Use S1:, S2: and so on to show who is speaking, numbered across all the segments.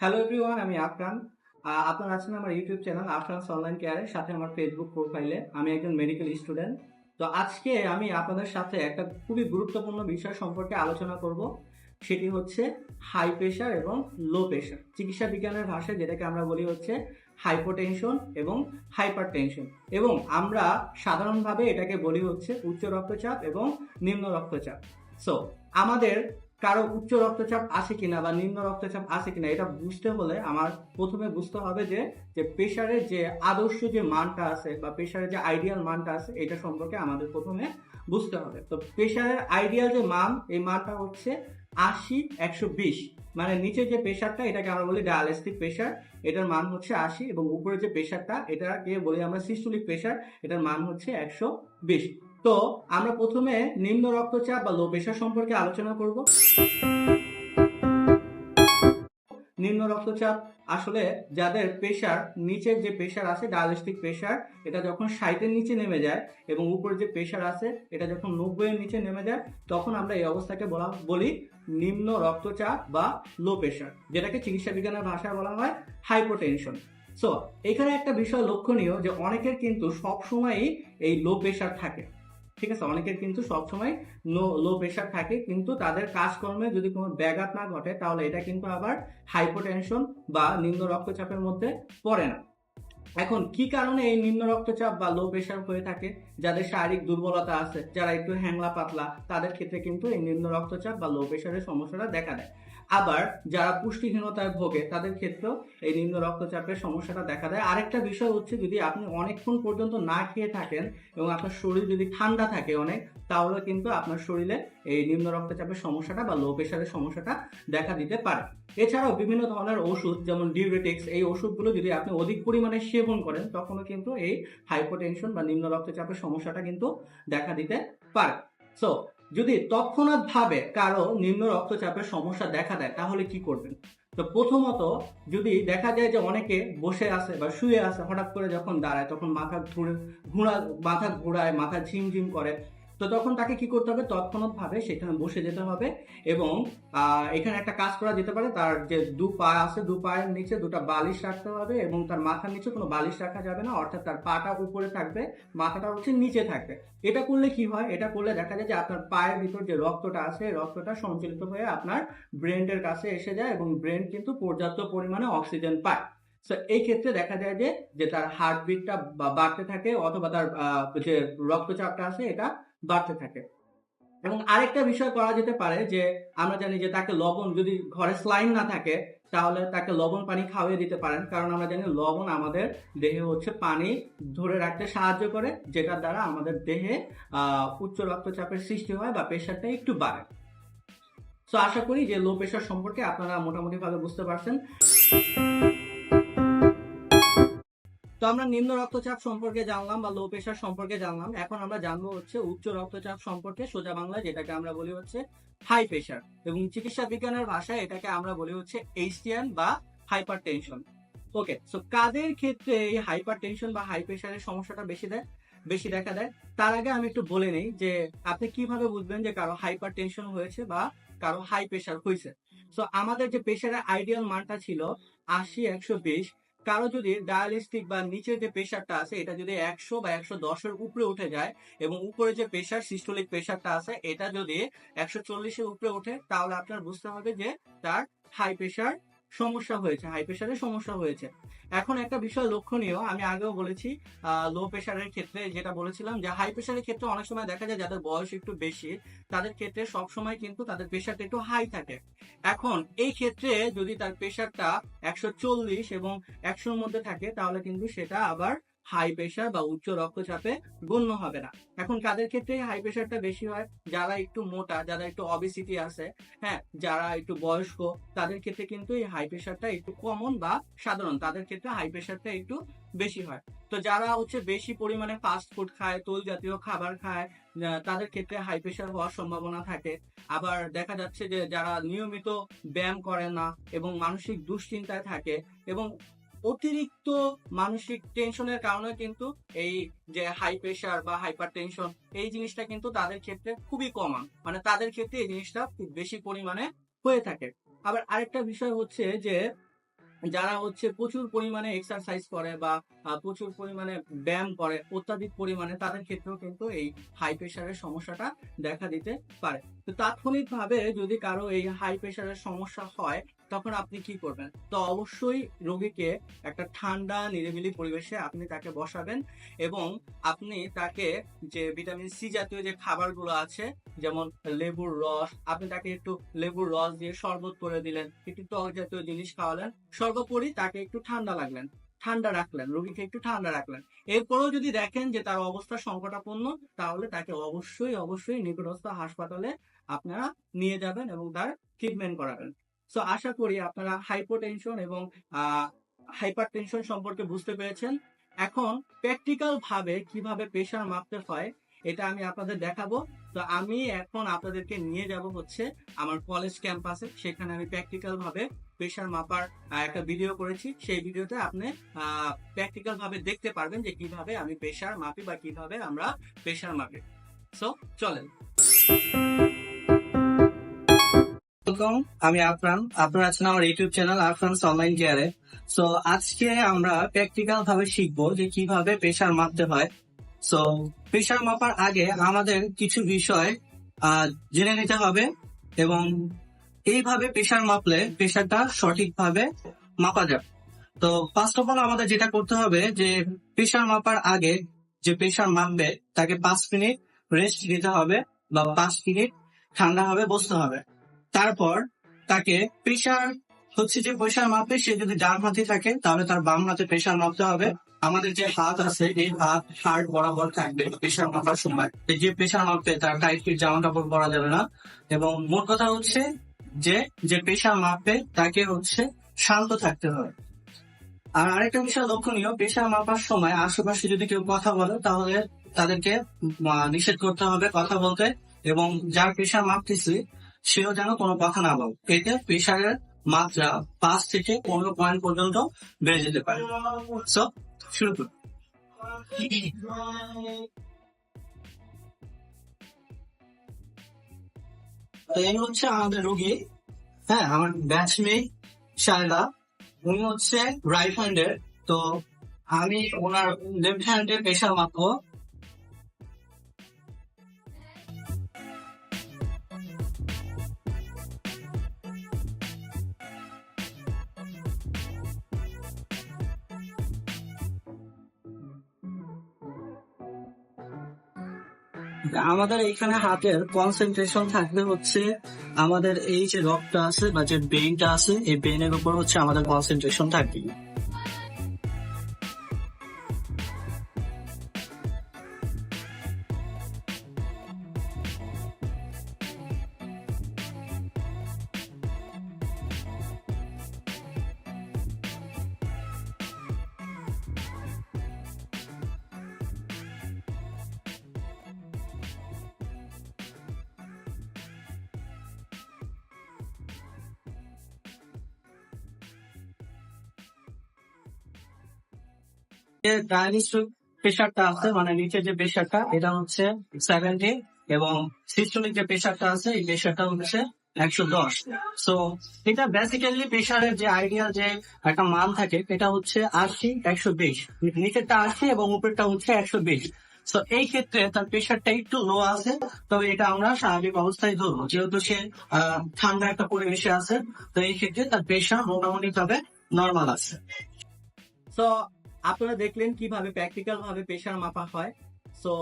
S1: Hello everyone আমি আফরান। আপনারা আছেন আমার ইউটিউব চ্যানেল আফরানস অনলাইন কেয়ারের সাথে আমার ফেসবুক প্রোফাইলে আমি একজন মেডিকেল স্টুডেন্ট তো আজকে আমি আপনাদের সাথে একটা খুবই গুরুত্বপূর্ণ বিষয় সম্পর্কে আলোচনা করব। সেটি হচ্ছে হাই প্রেশার এবং লো প্রেশার চিকিৎসা বিজ্ঞানের ভাষায় যেটাকে আমরা বলি হচ্ছে হাইপোটেনশন এবং হাইপার টেনশন এবং আমরা সাধারণভাবে এটাকে বলি হচ্ছে উচ্চ রক্তচাপ এবং নিম্ন রক্তচাপ। সো আমাদের কারও উচ্চ রক্তচাপ আছে কিনা বা নিম্ন রক্তচাপ আছে কিনা, এটা বুঝতে হলে আমার প্রথমে বুঝতে হবে যে যে প্রেশারের যে আদর্শ যে মানটা আছে বা প্রেশারের যে আইডিয়াল মানটা আছে, এটা সম্পর্কে আমাদের প্রথমে বুঝতে হবে। তো প্রেশারের আইডিয়াল যে মান, এই মানটা হচ্ছে আশি একশো বিশ। মানে নিচে যে প্রেশারটা এটাকে আমরা বলি ডায়ালিস্টিক প্রেশার এটার মান হচ্ছে আশি এবং উপরে যে প্রেশারটা এটাকে বলি আমরা সিস্টোলিক প্রেশার এটার মান হচ্ছে একশো বিশ। তো আমরা প্রথমে নিম্ন রক্তচাপ বা লো প্রেশার সম্পর্কে আলোচনা করব। নিম্ন রক্তচাপ আসলে যাদের প্রেশার নিচের যে প্রেশার আছে ডায়ালিস্টিক প্রেশার এটা যখন ষাটের নিচে নেমে যায় এবং উপরে যে প্রেশার আছে, এটা যখন নব্বইয়ের নিচে নেমে যায়, তখন আমরা এই অবস্থাকে বলা, বলি নিম্ন রক্তচাপ বা লো প্রেশার যেটাকে চিকিৎসা বিজ্ঞানের ভাষায় বলা হয় হাইপোটেনশন সো এখানে একটা বিষয় লক্ষণীয় যে অনেকের কিন্তু সব সময়ই এই লো প্রেশার থাকে। ঠিক আছে? অনেকের কিন্তু সবসময় লো লো প্রেশার থাকে, কিন্তু তাদের কাজকর্মে যদি কোনো ব্যাঘাত না ঘটে, তাহলে এটা কিন্তু আবার হাইপোটেনশন বা নিম্ন রক্তচাপের মধ্যে পড়ে না। এখন, কি কারণে এই নিম্ন রক্তচাপ বা লো প্রেশার হয়ে থাকে? যাদের শারীরিক দুর্বলতা আছে, যারা একটু হ্যাংলা পাতলা তাদের ক্ষেত্রে কিন্তু এই নিম্ন রক্তচাপ বা লো প্রেশারের সমস্যাটা দেখা দেয়। আবার যারা পুষ্টিহীনতায় ভোগে, তাদের ক্ষেত্রেও এই নিম্ন রক্তচাপের সমস্যাটা দেখা দেয়। আরেকটা বিষয় হচ্ছে যদি আপনি অনেকক্ষণ পর্যন্ত না খেয়ে থাকেন এবং আপনার শরীর যদি ঠান্ডা থাকে অনেক, তাহলে কিন্তু আপনার শরীরে এই নিম্ন রক্তচাপের সমস্যাটা বা লো প্রেশারের সমস্যাটা দেখা দিতে পারে। এছাড়াও বিভিন্ন ধরনের ওষুধ, যেমন ডিউরেটিক্স এই ওষুধগুলো যদি আপনি অধিক পরিমাণে সেবন করেন, তখনও কিন্তু এই হাইপোটেনশন বা নিম্ন রক্তচাপের সমস্যাটা কিন্তু দেখা দিতে পারে। সো যদি তৎক্ষণাৎ ভাবে কারও নিম্ন রক্তচাপের সমস্যা দেখা দেয়, তাহলে কি করবেন? তো প্রথমত যদি দেখা যায় যে অনেকে বসে আছে বা শুয়ে আছে, হঠাৎ করে যখন দাঁড়ায়, তখন মাথা ঘুরে, ঘোরা, মাথা ঘোরায়, মাথা ঝিমঝিম করে তো তখন তাকে কি করতে হবে? তৎক্ষণাৎ ভাবে সেখানে বসে যেতে হবে এবং এখানে একটা কাজ করা যেতে পারে। তার যে দু পা আছে, দু পায়ের নিচে দুটা বালিশ রাখতে হবে এবং তার মাথার নিচে কোনো বালিশ রাখা যাবে না। অর্থাৎ তার পাটা উপরে থাকবে, মাথাটা হচ্ছে নিচে থাকবে। এটা করলে কি হয়? এটা করলে দেখা যায় যে আপনার পায়ের ভিতর যে রক্তটা আছে রক্তটা সঞ্চালিত হয়ে আপনার ব্রেনের কাছে এসে যায় এবং ব্রেন কিন্তু পর্যাপ্ত পরিমাণে অক্সিজেন পায়। তো এই ক্ষেত্রে দেখা যায় যে যে তার হার্টবিটটা বাড়তে থাকে অথবা তার যে রক্তচাপটা আছে, এটা বাড়তে থাকে। এবং আরেকটা বিষয় করা যেতে পারে যে, আমরা জানি যে তাকে লবণ যদি ঘরে স্লাইন না থাকে, তাহলে তাকে লবণ পানি খাওয়িয়ে দিতে পারেন। কারণ আমরা জানি লবণ আমাদের দেহে হচ্ছে পানি ধরে রাখতে সাহায্য করে, যেটার দ্বারা আমাদের দেহে উচ্চ রক্তচাপের সৃষ্টি হয় বা প্রেশারটা একটু বাড়ে। তো আশা করি যে লো প্রেশার সম্পর্কে আপনারা মোটামুটি ভাবে বুঝতে পারছেন। তো আমরা নিম্ন রক্তচাপ সম্পর্কে জানলাম বা লো প্রেশার সম্পর্কে জানলাম। এখন আমরা জানব হচ্ছে উচ্চ রক্তচাপ সম্পর্কে সোজা বাংলায়, যেটাকে আমরা বলি হচ্ছে হাই প্রেশার এবং চিকিৎসা বিজ্ঞানের ভাষায় এটাকে আমরা বলি হচ্ছে এইচটিএন বা হাইপার টেনশন ওকে সো কাদের ক্ষেত্রে এই হাইপার টেনশন বা হাই প্রেশারের সমস্যাটা বেশি দেয়? বেশি দেখা দেয়? তার আগে আমি একটু বলে নেই যে আপনি কীভাবে বুঝবেন যে কারও হাইপার টেনশন হয়েছে বা কারও হাই প্রেশার হয়েছে। সো আমাদের যে প্রেশারের আইডিয়াল মানটা ছিল আশি, একশো বিশ কারও যদি ডায়ালিস্টিক বা নিচের যে প্রেশারটা আছে, এটা যদি একশো বা একশো দশের উপরে উঠে যায় এবং উপরে যে প্রেশার সিস্টোলিক প্রেশারটা আছে, এটা যদি একশো চল্লিশের উপরে উঠে তাহলে আপনার বুঝতে হবে যে তার হাই প্রেশার সমস্যা হয়েছে হাই প্রেশারের সমস্যা হয়েছে। এখন একটা বিষয় লক্ষণীয়, আমি আগেও বলেছি লো প্রেশারের ক্ষেত্রে যেটা বলেছিলাম যে হাই প্রেশারের ক্ষেত্রে অনেক সময় দেখা যায় যাদের বয়স একটু বেশি, তাদের ক্ষেত্রে সব সময় কিন্তু তাদের প্রেশারটা একটু হাই থাকে। এখন এই ক্ষেত্রে যদি তার প্রেশারটা একশো চল্লিশ এবং একশোর মধ্যে থাকে, তাহলে কিন্তু সেটা আবার হাই প্রেশার বা উচ্চ রক্তচাপে গণ্য হবে না। এখন কাদের ক্ষেত্রে হাই প্রেশারটা বেশি হয়? যারা একটু মোটা, যারা একটু অবিসিটি আছে হ্যাঁ যারা একটু বয়স্ক, তাদের ক্ষেত্রে কিন্তু এই হাই প্রেশারটা একটু কমন বা সাধারণ। তাদের ক্ষেত্রে হাই প্রেশারটা একটু বেশি হয়। তো যারা হচ্ছে বেশি পরিমাণে ফাস্ট ফুড খায়, তৈল জাতীয় খাবার খায় তাদের ক্ষেত্রে হাই প্রেশার হওয়ার সম্ভাবনা থাকে। আবার দেখা যাচ্ছে যে যারা নিয়মিত ব্যায়াম করে না এবং মানসিক দুশ্চিন্তায় থাকে এবং অতিরিক্ত মানসিক টেনশনের কারণে কিন্তু এই যে হাই প্রেশার বা হাইপার টেনশন এই জিনিসটা কিন্তু তাদের ক্ষেত্রে খুবই কমন মানে তাদের ক্ষেত্রে এই জিনিসটা খুব বেশি পরিমাণে হয়ে থাকে। আবার আরেকটা বিষয় হচ্ছে যে, যারা হচ্ছে প্রচুর পরিমাণে এক্সারসাইজ করে বা প্রচুর পরিমাণে ব্যায়াম করে, অত্যাধিক পরিমাণে তাদের ক্ষেত্রেও কিন্তু এই হাই প্রেশারের সমস্যাটা দেখা দিতে পারে। তো তাৎক্ষণিকভাবে যদি কারও এই হাই প্রেশারের সমস্যা হয় তখন আপনি কি করবেন? তো অবশ্যই রোগীকে একটা ঠান্ডা, নিরিবিলি পরিবেশে আপনি তাকে বসাবেন এবং আপনি তাকে যে ভিটামিন সি জাতীয় যে খাবারগুলো আছে, যেমন লেবুর রস, আপনি তাকে একটু লেবুর রস দিয়ে শরবত করে দিলেন, একটু টক জাতীয় জিনিস খাওয়ালেন, সর্বোপরি তাকে একটু ঠান্ডা লাগলেন ঠান্ডা রাখলেন, রোগীকে একটু ঠান্ডা রাখলেন। এরপরেও যদি দেখেন যে তার অবস্থা সংকটাপন্ন, তাহলে তাকে অবশ্যই অবশ্যই নিকটস্থ হাসপাতালে আপনারা নিয়ে যাবেন এবং তার ট্রিটমেন্ট করাবেন। সো আশা করি আপনারা হাইপোটেনশন এবং হাইপার টেনশন সম্পর্কে বুঝতে পেরেছেন। এখন প্র্যাকটিক্যাল ভাবে কীভাবে প্রেশার মাপতে হয়, এটা আমি আপনাদের দেখাবো। তো, আমি এখন আপনাদেরকে নিয়ে যাব হচ্ছে আমার কলেজ ক্যাম্পাসে সেখানে আমি প্র্যাকটিক্যাল ভাবে প্রেশার মাপার একটা ভিডিও করেছি। সেই ভিডিওতে আপনি প্র্যাকটিক্যাল ভাবে দেখতে পারবেন যে কীভাবে আমি প্রেশার মাপি বা কীভাবে আমরা প্রেশার মাপি। সো চলেন। ওয়েলকাম আমি আফরান। আপনারা আছেন আমার ইউটিউব চ্যানেল অনলাইন কেয়ারে। সো আজকে আমরা প্র্যাকটিক্যাল ভাবে শিখব যে কীভাবে প্রেশার মাপতে হয়। সো প্রেশার মাপার আগে আমাদের কিছু বিষয় জেনে নিতে হবে এবং এইভাবে প্রেশার মাপলে প্রেশারটা সঠিকভাবে মাপা যাবে তো ফার্স্ট অফ অল আমাদের যেটা করতে হবে যে প্রেশার মাপার আগে যে প্রেশার মাপবে, তাকে পাঁচ মিনিট রেস্ট দিতে হবে বা পাঁচ মিনিট ঠান্ডা হবে বসতে হবে। তারপর তাকে প্রেশার হচ্ছে যে প্রেশার মাপবে সে যদি ডান হাতে থাকে, তাহলে তার বাম হাতে প্রেশার মাপতে হবে। আমাদের যে হাত আছে, এই হাত হার্ট বরাবর থাকবে প্রেশার মাপার সময়। যে প্রেশার মাপবে, তার টাইট ফিট জামা কাপড় পরা যাবে না। এবং মোট কথা হচ্ছে যে যে প্রেশার মাপবে, তাকে হচ্ছে শান্ত থাকতে হবে। আর আরেকটা বিষয় লক্ষণীয় প্রেশার মাপার সময় আশেপাশে যদি কেউ কথা বলে, তাহলে তাদেরকে নিষেধ করতে হবে কথা বলতে। এবং যার প্রেশার মাপতেছে সেও যেন কোনো কথা না বলে। এতে প্রেশারের মাত্রা পাঁচ থেকে পনেরো পয়েন্ট পর্যন্ত বেড়ে যেতে পারে। সো শুরু করুন এই হচ্ছে আমাদের রোগী। হ্যাঁ আমার ব্যাচমেট শায়লা। উনি হচ্ছে রাইট হ্যান্ডের তো আমি ওনার লেফট হ্যান্ডের প্রেশার মাপবো আমাদের এইখানে হাতের কনসেন্ট্রেশন থাকবে হচ্ছে আমাদের এই যে রকটা আছে বা যে বেইনটা আছে, এই বেইনের উপর হচ্ছে আমাদের কনসেন্ট্রেশন থাকবে। প্রেশারটা আছে মানে নিচে যে প্রেশারটা এটা হচ্ছে সেভেন্টি এবং সিস্টেমিক যে প্রেশারটা আছে, এই প্রেশারটা হচ্ছে একশো দশ। সো এটা বেসিক্যালি প্রেশারের যে আইডিয়াল যে একটা মান থাকে, এটা হচ্ছে আশি, একশো বিশ। নিচেরটা আশি এবং উপরেরটা হচ্ছে একশো বিশ। তো এই ক্ষেত্রে তার প্রেশারটা একটু লো আছে, তবে এটা আমরা স্বাভাবিক অবস্থায় ধরবো। যেহেতু সে ঠান্ডা একটা পরিবেশে আছে, তো এই ক্ষেত্রে তার প্রেশার মোটামুটি ভাবে নর্মাল আছে। সো আপনারা দেখলেন কীভাবে প্র্যাকটিক্যাল ভাবে প্রেশার মাপা হয়। সো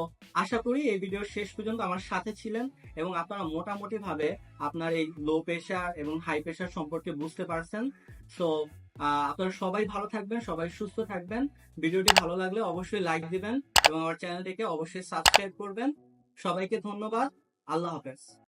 S1: আশা করি এই ভিডিওর শেষ পর্যন্ত আমার সাথে ছিলেন এবং আপনারা মোটামুটি ভাবে আপনার এই লো প্রেশার এবং হাই প্রেশার সম্পর্কে বুঝতে পারছেন। সো আপনারা সবাই ভালো থাকবেন, সবাই সুস্থ থাকবেন। ভিডিওটি ভালো লাগলে অবশ্যই লাইক দিবেন এবং আমার চ্যানেলটিকে অবশ্যই সাবস্ক্রাইব করবেন। সবাইকে ধন্যবাদ। আল্লাহ হাফেজ।